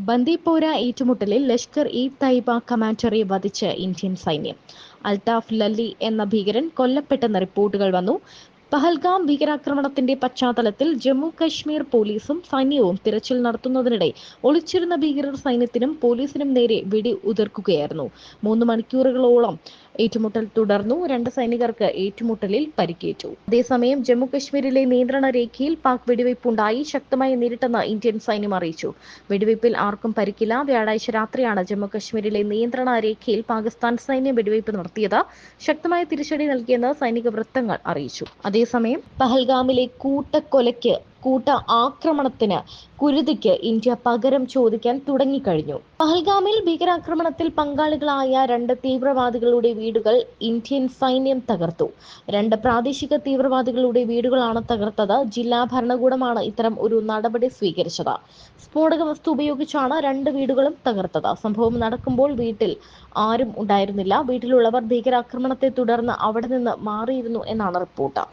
ബന്ദിപ്പോര ഏറ്റുമുട്ടലിൽ ലഷ്കർ ഇ തൈബ കമാൻഡറെ വധിച്ച് ഇന്ത്യൻ സൈന്യം. അൽതാഫ് ലല്ലി എന്ന ഭീകരൻ കൊല്ലപ്പെട്ടെന്ന റിപ്പോർട്ടുകൾ വന്നു. പഹൽഗാം ഭീകരാക്രമണത്തിന്റെ പശ്ചാത്തലത്തിൽ ജമ്മു കശ്മീർ പോലീസും സൈന്യവും തിരച്ചിൽ നടത്തുന്നതിനിടെ ഒളിച്ചിരുന്ന ഭീകരർ സൈന്യത്തിനും പോലീസിനും നേരെ വെടി ഉതിർക്കുകയായിരുന്നു മൂന്ന് മണിക്കൂറുകളോളം ഏറ്റുമുട്ടൽ തുടർന്നു. രണ്ട് സൈനികർക്ക് ഏറ്റുമുട്ടലിൽ പരിക്കേറ്റു. അതേസമയം ജമ്മു കശ്മീരിലെ നിയന്ത്രണ രേഖയിൽ പാക് വെടിവയ്പുണ്ടായി. ശക്തമായി നേരിട്ടെന്ന് ഇന്ത്യൻ സൈന്യം അറിയിച്ചു. വെടിവയ്പിൽ ആർക്കും പരിക്കില്ല. വ്യാഴാഴ്ച രാത്രിയാണ് ജമ്മു കശ്മീരിലെ നിയന്ത്രണ രേഖയിൽ പാകിസ്ഥാൻ സൈന്യം വെടിവയ്പ് നടത്തിയത്. ശക്തമായ തിരിച്ചടി നൽകിയെന്ന് സൈനിക വൃത്തങ്ങൾ അറിയിച്ചു. അതേസമയം പഹൽഗാമിലെ കൂട്ടക്കൊലയ്ക്ക് കൂട്ട ആക്രമണത്തിന് കുരുതിക്ക് ഇന്ത്യ പകരം ചോദിക്കാൻ തുടങ്ങിക്കഴിഞ്ഞു. പഹൽഗാമിൽ ഭീകരാക്രമണത്തിൽ പങ്കാളികളായ രണ്ട് തീവ്രവാദികളുടെ വീടുകൾ ഇന്ത്യൻ സൈന്യം തകർത്തു. രണ്ട് പ്രാദേശിക തീവ്രവാദികളുടെ വീടുകളാണ് തകർത്തത്. ജില്ലാ ഭരണകൂടമാണ് ഇത്തരം ഒരു നടപടി സ്വീകരിച്ചത്. സ്ഫോടക വസ്തു ഉപയോഗിച്ചാണ് രണ്ട് വീടുകളും തകർത്തത്. സംഭവം നടക്കുമ്പോൾ വീട്ടിൽ ആരും ഉണ്ടായിരുന്നില്ല. വീട്ടിലുള്ളവർ ഭീകരാക്രമണത്തെ തുടർന്ന് അവിടെ നിന്ന് മാറിയിരുന്നു എന്നാണ് റിപ്പോർട്ട്.